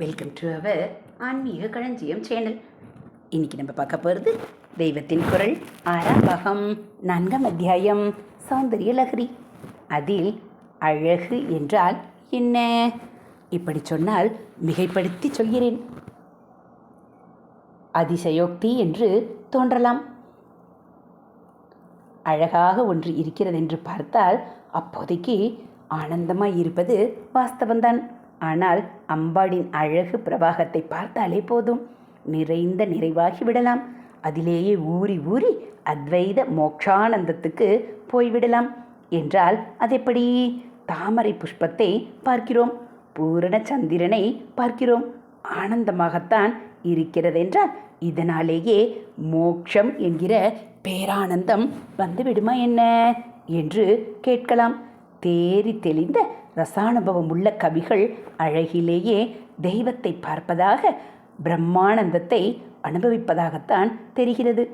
Welcome to our ஆன்மீக களஞ்சியம் channel இன்னைக்கு நம்ம பார்க்க போகிறது தெய்வத்தின் குரல் ஆறாம் பாகம் நான்காம் அத்தியாயம் சௌந்தரிய லஹரி. அதில் அழகு என்றால் என்ன? இப்படி சொன்னால் மிகைப்படுத்தி சொல்கிறேன். அதிசயோக்தி என்று தோன்றலாம். அழகாக ஒன்று இருக்கிறது என்று பார்த்தால் அப்போதைக்கு ஆனந்தமாக இருப்பது வாஸ்தவம்தான். ஆனால் அம்பாளின் அழகு பிரவாகத்தை பார்த்தாலே போதும். நிறைந்த நிறைவாகி விடலாம். அதிலேயே ஊறி ஊறி அத்வைத மோக்ஷானந்தத்துக்கு போய்விடலாம். என்றால் அதெப்படி? தாமரை புஷ்பத்தை பார்க்கிறோம். பூரண சந்திரனை பார்க்கிறோம். ஆனந்தமாகத்தான் இருக்கிறதென்றால் இதனாலேயே மோக்ஷம் என்கிற பேரானந்தம் வந்துவிடுமா என்ன? என்று கேட்கலாம். தேறி தெளிந்த ரசானுபவம் உள்ள கவிகள் அழகிலேயே தெய்வத்தை பார்ப்பதாக பிரம்மானந்தத்தை அனுபவிப்பதாகத்தான் தெரிகிறது.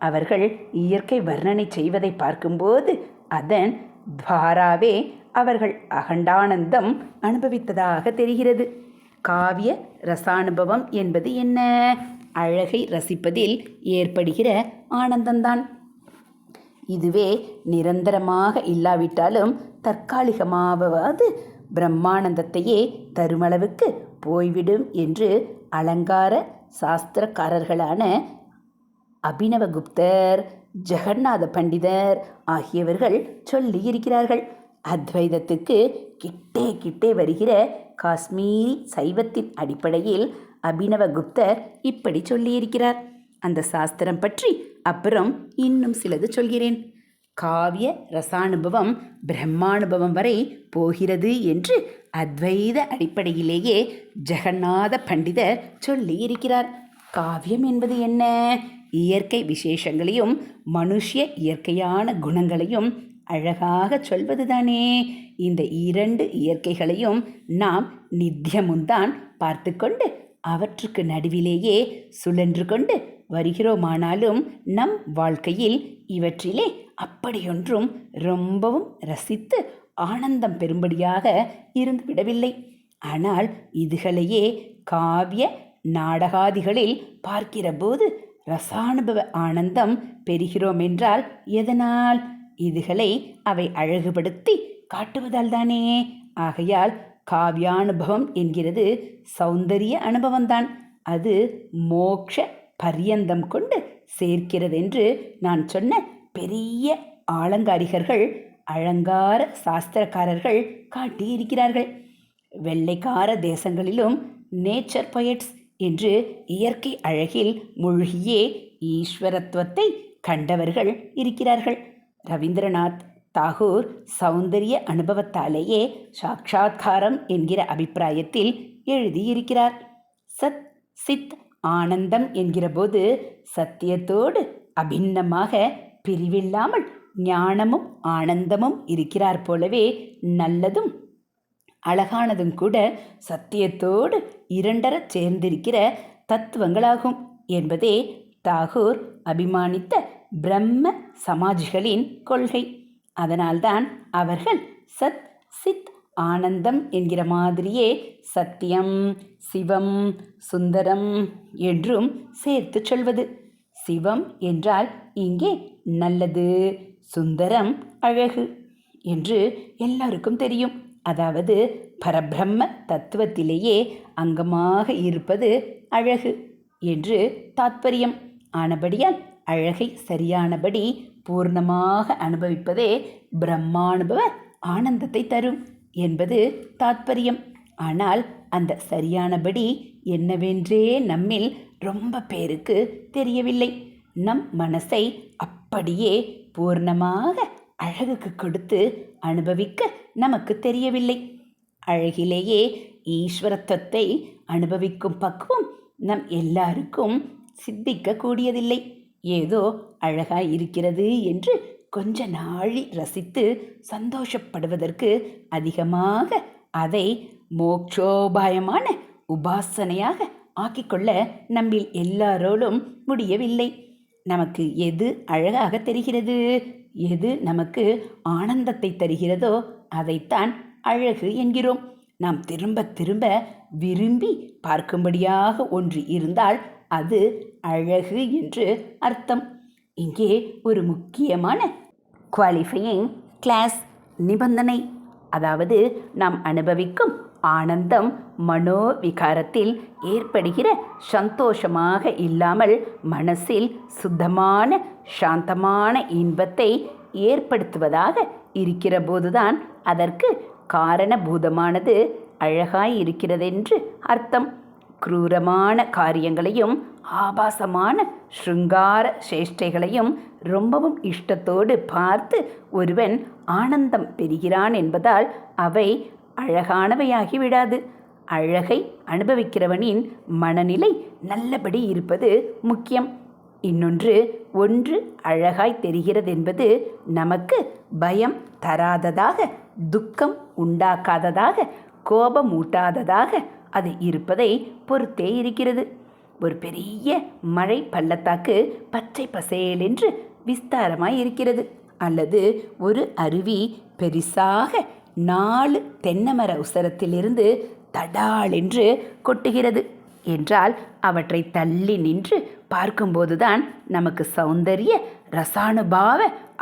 அவர்கள் இயற்கை வர்ணனை செய்வதை பார்க்கும்போது அதன் துவாராவே அவர்கள் அகண்டானந்தம் அனுபவித்ததாக தெரிகிறது. காவிய ரசானுபவம் என்பது என்ன? அழகை ரசிப்பதில் ஏற்படுகிற ஆனந்தம்தான். இதுவே நிரந்தரமாக இல்லாவிட்டாலும் தற்காலிகமாவது பிரம்மானந்தத்தையே தருமளவுக்கு போய்விடும் என்று அலங்கார சாஸ்திரக்காரர்களான அபினவகுப்தர் ஜெகநாத பண்டிதர் ஆகியவர்கள் சொல்லி இருக்கிறார்கள் அத்வைதத்துக்கு கிட்டே கிட்டே வருகிற காஷ்மீரி சைவத்தின் அடிப்படையில் அபினவகுப்தர் இப்படி சொல்லியிருக்கிறார். அந்த சாஸ்திரம் பற்றி அப்புறம் இன்னும் சிலது சொல்கிறேன். காவிய ரசானுபவம் பிரம்மானுபவம் வரை போகிறது என்று அத்வைத அடிப்படையிலேயே ஜெகநாத பண்டிதர் சொல்லி இருக்கிறார் காவியம் என்பது என்ன? இயற்கை விசேஷங்களையும் மனுஷ்ய இயற்கையான குணங்களையும் அழகாக சொல்வதுதானே. இந்த இரண்டு இயற்கைகளையும் நாம் நித்தியமுந்தான் பார்த்து கொண்டு அவற்றுக்கு நடுவிலேயே சுழன்று கொண்டு வருகிறோமானாலும் நம் வாழ்க்கையில் இவற்றிலே அப்படியொன்றும் ரொம்பவும் ரசித்து ஆனந்தம் பெறும்படியாக இருந்துவிடவில்லை. ஆனால் இதுகளையே காவிய நாடகாதிகளில் பார்க்கிறபோது ரசானுபவ ஆனந்தம் பெறுகிறோம் என்றால் எதனால்? இதுகளை அவை அழகுபடுத்தி காட்டுவதால் தானே ஆகையால் காவியானுபவம் என்கிறது சௌந்தரிய அனுபவம்தான். அது மோக்ஷ பரியந்தம் கொண்டு சேர்க்கிறதென்று நான் சொன்ன பெரிய ஆலங்காரிகர்கள் அலங்கார சாஸ்திரக்காரர்கள் காட்டியிருக்கிறார்கள். வெள்ளைக்கார தேசங்களிலும் நேச்சர் பொயட்ஸ் என்று இயற்கை அழகில் மூழ்கியே ஈஸ்வரத்துவத்தை கண்டவர்கள் இருக்கிறார்கள். ரவீந்திரநாத் தாகூர் சௌந்தரிய அனுபவத்தாலேயே சாட்சாத்காரம் என்கிற அபிப்பிராயத்தில் எழுதியிருக்கிறார். சத் சித் ஆனந்தம் என்கிறபோது சத்தியத்தோடு அபிண்ணமாக பிரிவில்லாமல் ஞானமும் ஆனந்தமும் இருக்கிறார் போலவே நல்லதும். அழகானதும் கூட சத்தியத்தோடு இரண்டர சேர்ந்திருக்கிற தத்துவங்களாகும் என்பதே தாகூர் அபிமானித்த பிரம்ம சமாஜிகளின் கொள்கை. அதனால்தான் அவர்கள் சத் சித் ஆனந்தம் என்கிற மாதிரியே சத்தியம் சிவம் சுந்தரம் என்றும் சேர்த்து சொல்வது. சிவம் என்றால் இங்கே நல்லது சுந்தரம் அழகு என்று எல்லாருக்கும் தெரியும். அதாவது பரபிரம்ம தத்துவத்திலேயே அங்கமாக இருப்பது அழகு என்று தாத்பரியம். ஆனபடியால் அழகை சரியானபடி பூர்ணமாக அனுபவிப்பதே பிரம்மானுபவ ஆனந்தத்தை தரும். என்பது தாத்பரியம். ஆனால் அந்த சரியானபடி என்னவென்றே நம்மில் ரொம்ப பேருக்கு தெரியவில்லை. நம் மனசை அப்படியே பூர்ணமாக அழகுக்கு கொடுத்து அனுபவிக்க நமக்கு தெரியவில்லை. அழகிலேயே ஈஸ்வரத்துவத்தை அனுபவிக்கும் பக்குவம் நம் எல்லாருக்கும் சித்திக்க கூடியதில்லை ஏதோ அழகாய் இருக்கிறது என்று கொஞ்ச நாழி ரசித்து சந்தோஷப்படுவதற்கு அதிகமாக அதை மோக்ஷோபாயமான உபாசனையாக ஆக்கிக்கொள்ள நம்மில் எல்லாரோடும் முடியவில்லை. நமக்கு எது அழகாக தெரிகிறது? எது நமக்கு ஆனந்தத்தை தருகிறதோ அதைத்தான் அழகு என்கிறோம். நாம் திரும்ப திரும்ப விரும்பி பார்க்கும்படியாக ஒன்று இருந்தால் அது அழகு என்று அர்த்தம். இங்கே ஒரு முக்கியமான குவாலிஃபையிங் கிளாஸ் நிபந்தனை. அதாவது நாம் அனுபவிக்கும் ஆனந்தம் மனோவிகாரத்தில் ஏற்படுகிற சந்தோஷமாக இல்லாமல் மனசில் சுத்தமான சாந்தமான இன்பத்தை ஏற்படுத்துவதாக இருக்கிற போதுதான் அதற்கு காரணபூதமானது அழகாய் இருக்கிறதென்று அர்த்தம். அக்ரூரமான காரியங்களையும் ஆபாசமான ஸ்ருங்கார சேஷ்டைகளையும் ரொம்பவும் இஷ்டத்தோடு பார்த்து ஒருவன் ஆனந்தம் பெறுகிறான் என்பதால் அவை அழகானவையாகி விடாது. அழகை அனுபவிக்கிறவனின் மனநிலை நல்லபடி இருப்பது முக்கியம். இன்னொன்று ஒன்று அழகாய் தெரிகிறது என்பது நமக்கு பயம் தராததாக துக்கம் உண்டாக்காததாக கோபமூட்டாததாக அது இருப்பதை பொறுத்தே இருக்கிறது. ஒரு பெரிய மழை பள்ளத்தாக்கு பச்சை பசேலென்று விஸ்தாரமாய் இருக்கிறது. அல்லது ஒரு அருவி பெரிசாக நாலு தென்னமர உசரத்திலிருந்து தடால் என்று கொட்டுகிறது. என்றால் அவற்றை தள்ளி நின்று பார்க்கும்போதுதான் நமக்கு சௌந்தரிய ரசானுபாவ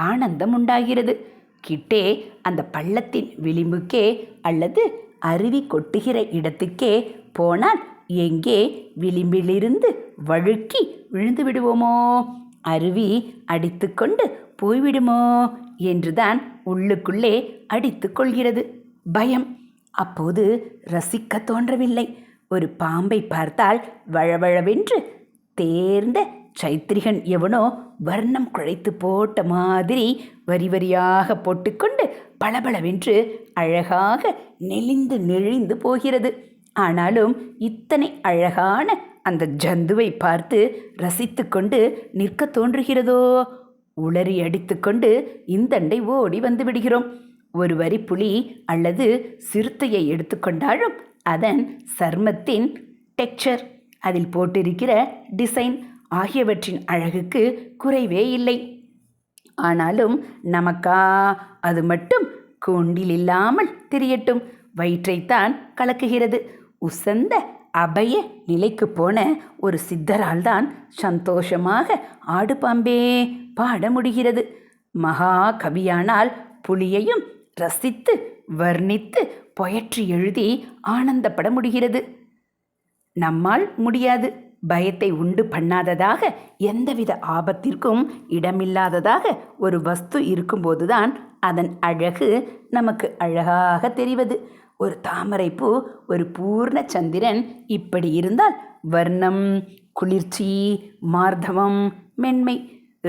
ஆனந்தம் உண்டாகிறது. கிட்டே அந்த பள்ளத்தின் விளிம்புக்கே அல்லது அருவி கொட்டுகிற இடத்துக்கே போனால் எங்கே விளிம்பிலிருந்து வழுக்கி விழுந்து விடுவோமோ? அருவி அடித்துக்கொண்டு போய்விடுமோ? என்றுதான் உள்ளுக்குள்ளே அடித்து கொள்கிறது. பயம். அப்போது ரசிக்க தோன்றவில்லை. ஒரு பாம்பை பார்த்தால் வழவழவென்று தேர்ந்த சைத்திரிகன் எவனோ வர்ணம் குழைத்து போட்ட மாதிரி வரி வரியாக போட்டுக்கொண்டு பளபளவென்று அழகாக நெளிந்து நெழிந்து போகிறது. ஆனாலும் இத்தனை அழகான அந்த ஜந்துவை பார்த்து ரசித்து கொண்டு நிற்க தோன்றுகிறதோ? உளறி அடித்துக்கொண்டு இந்தண்டை ஓடி வந்து விடுகிறோம். ஒரு வரி புலி அல்லது சிறுத்தையை எடுத்துக்கொண்டாலும் அதன் சர்மத்தின் டெக்சர் அதில் போட்டிருக்கிற டிசைன் ஆகியவற்றின் அழகுக்கு குறைவே இல்லை. ஆனாலும் நமக்கா? அது மட்டும் கூண்டில் இல்லாமல் தெரியட்டும். வயிற்றைத்தான் கலக்குகிறது. உசந்த அபய நிலைக்கு போன ஒரு சித்தரால் தான் சந்தோஷமாக ஆடு பாம்பே பாட முடிகிறது. மகா கவியானால் புலியையும் ரசித்து வர்ணித்து பொயற்றி எழுதி ஆனந்தப்பட முடிகிறது. நம்மால் முடியாது. பயத்தை உண்டு பண்ணாததாக எந்தவித ஆபத்திற்கும் இடமில்லாததாக ஒரு வஸ்து இருக்கும்போதுதான் அதன் அழகு நமக்கு அழகாக தெரிவது. ஒரு தாமரைப்பூ ஒரு பூர்ண சந்திரன் இப்படி இருந்தால் வர்ணம் குளிர்ச்சி மார்தவம் மென்மை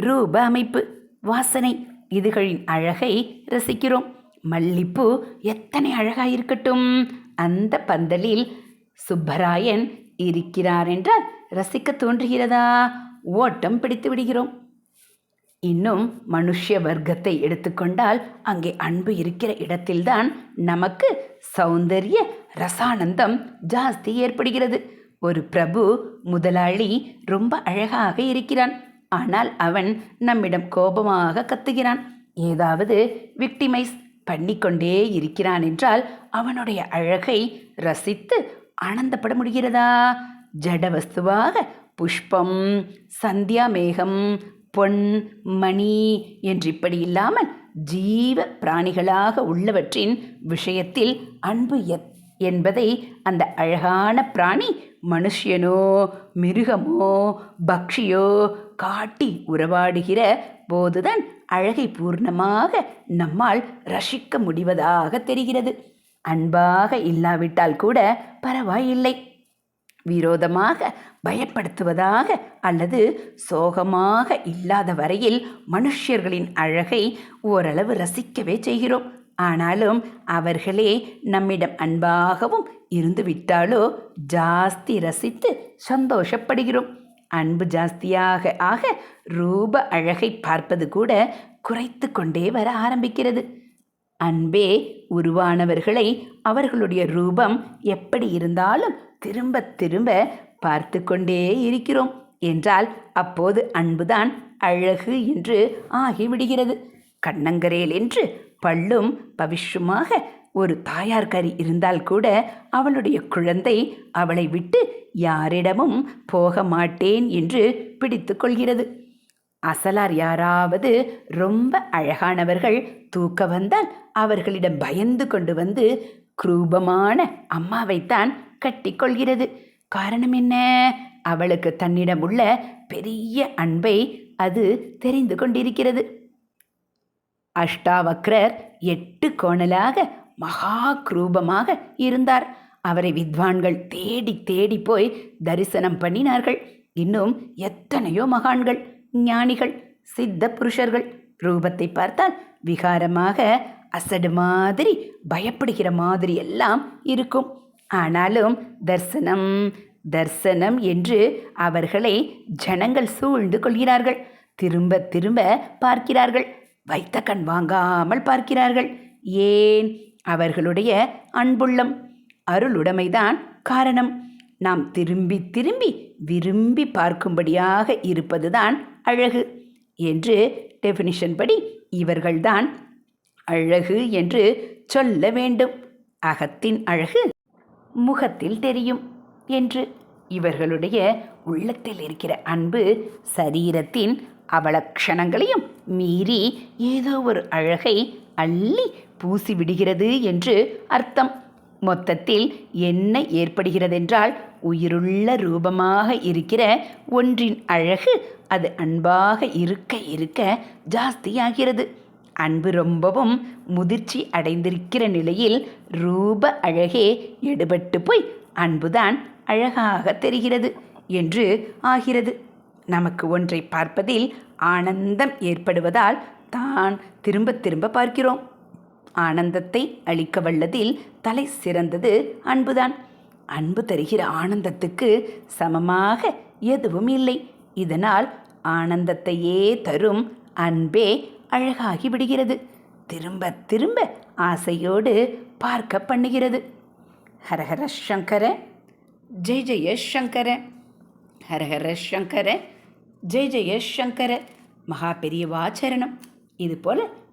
ரூப அமைப்பு வாசனை இதுகளின் அழகை ரசிக்கிறோம். மல்லிப்பூ எத்தனை அழகாக இருக்கட்டும் அந்த பந்தலில் சுப்பராயன் இருக்கிறார் என்றால் ரசிக்க தோன்றுகிறதா? ஓட்டம் பிடித்து விடுகிறோம். இன்னும் மனுஷ்ய வர்க்கத்தை எடுத்துக்கொண்டால் அங்கே அன்பு இருக்கிற இடத்தில்தான் நமக்கு சௌந்தரிய ரசானந்தம் ஜாஸ்தி ஏற்படுகிறது. ஒரு பிரபு முதலாளி ரொம்ப அழகாக இருக்கிறான். ஆனால் அவன் நம்மிடம் கோபமாக கத்துகிறான். ஏதாவது விக்டிமைஸ் பண்ணிக்கொண்டே இருக்கிறான் என்றால் அவனுடைய அழகை ரசித்து ஆனந்தப்பட முடிகிறதா? ஜட வஸ்துவாக புஷ்பம் சந்தியா மேகம் பொன் மணி என்று இப்படி இல்லாமல் ஜீவ பிராணிகளாக உள்ளவற்றின் விஷயத்தில் அன்பு எத் என்பதை அந்த அழகான பிராணி மனுஷியனோ மிருகமோ பக்ஷியோ காட்டி உறவாடுகிற போதுதான் அழகை பூர்ணமாக நம்மால் ரசிக்க முடிவதாக தெரிகிறது. அன்பாக இல்லாவிட்டால் கூட பரவாயில்லை. விரோதமாக பயப்படுத்துவதாக அல்லது சோகமாக இல்லாத வரையில் மனுஷர்களின் அழகை ஓரளவு ரசிக்கவே செய்கிறோம். ஆனாலும் அவர்களே நம்மிடம் அன்பாகவும் இருந்துவிட்டாலோ ஜாஸ்தி ரசித்து சந்தோஷப்படுகிறோம். அன்பு ஜாஸ்தியாக ஆக ரூப அழகை பார்ப்பது கூட குறைத்து கொண்டே வர ஆரம்பிக்கிறது. அன்பே உருவானவர்களை அவர்களுடைய ரூபம் எப்படி இருந்தாலும் திரும்ப திரும்ப பார்த்து கொண்டே இருக்கிறோம். என்றால் அப்போது அன்புதான் அழகு என்று ஆகிவிடுகிறது. கண்ணங்கரேல் என்று பள்ளும் பவிஷுமாக ஒரு தாயார்கரி இருந்தால் கூட அவளுடைய குழந்தை அவளை விட்டு யாரிடமும் போக மாட்டேன் என்று பிடித்து கொள்கிறது. அசலார் யாராவது ரொம்ப அழகானவர்கள் தூக்க வந்தால் அவர்களிடம் பயந்து கொண்டு வந்து குரூபமான அம்மாவைத்தான் கட்டிக்கொள்கிறது. காரணம் என்ன? அவளுக்கு தன்னிடம் உள்ள பெரிய அன்பை அது தெரிந்து கொண்டிருக்கிறது. அஷ்டாவக்ரர் எட்டு கோணலாக மகா குரூபமாக இருந்தார். அவரை வித்வான்கள் தேடி தேடி போய் தரிசனம் பண்ணினார்கள். இன்னும் எத்தனையோ மகான்கள் ஞானிகள் சித்த புருஷர்கள் ரூபத்தை பார்த்தால் விகாரமாக அசடு மாதிரி பயப்படுகிற மாதிரி எல்லாம் இருக்கும். ஆனாலும் தர்சனம் தர்சனம் என்று அவர்களை ஜனங்கள் சூழ்ந்து கொள்கிறார்கள். திரும்ப திரும்ப பார்க்கிறார்கள். வைத்த கண் வாங்காமல் பார்க்கிறார்கள். ஏன்? அவர்களுடைய அன்புள்ளம். அருளுடைமைதான் காரணம். நாம் திரும்பி திரும்பி விரும்பி பார்க்கும்படியாக இருப்பதுதான் அழகு என்று டெஃபினிஷன் படி இவர்கள்தான் அழகு என்று சொல்ல வேண்டும். அகத்தின் அழகு முகத்தில் தெரியும் என்று. இவர்களுடைய உள்ளத்தில் இருக்கிற அன்பு சரீரத்தின் அவலக்ஷணங்களையும் மீறி ஏதோ ஒரு அழகை அள்ளி பூசி விடுகிறது என்று அர்த்தம். மொத்தத்தில் என்ன ஏற்படுகிறதென்றால் உயிருள்ள ரூபமாக இருக்கிற ஒன்றின் அழகு அது அன்பாக இருக்க இருக்க ஜாஸ்தியாகிறது. அன்பு ரொம்பவும் முதிர்ச்சி அடைந்திருக்கிற நிலையில் ரூப அழகே எடுபட்டு போய் அன்புதான் அழகாக தெரிகிறது என்று ஆகிறது. நமக்கு ஒன்றை பார்ப்பதில் ஆனந்தம் ஏற்படுவதால் தான் திரும்ப திரும்ப பார்க்கிறோம். ஆனந்தத்தை அளிக்க வல்லதில் தலை சிறந்தது அன்புதான். அன்பு தருகிற ஆனந்தத்துக்கு சமமாக எதுவும் இல்லை. இதனால் ஆனந்தத்தையே தரும் அன்பே அழகாகி விடுகிறது. திரும்ப திரும்ப ஆசையோடு பார்க்க பண்ணுகிறது. ஹரஹர சங்கர ஜெய் ஜெய சங்கர ஹரஹர சங்கர ஜெய் ஜெய சங்கர மகா பெரியவாச்சரணம் இதுபோல்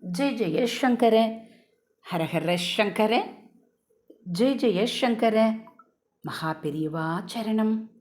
ஜெய் ஜெயசங்கர ஹரஹர சங்கர. ஜெய் ஜெயசங்கர மகா பெரியவா சரணம்.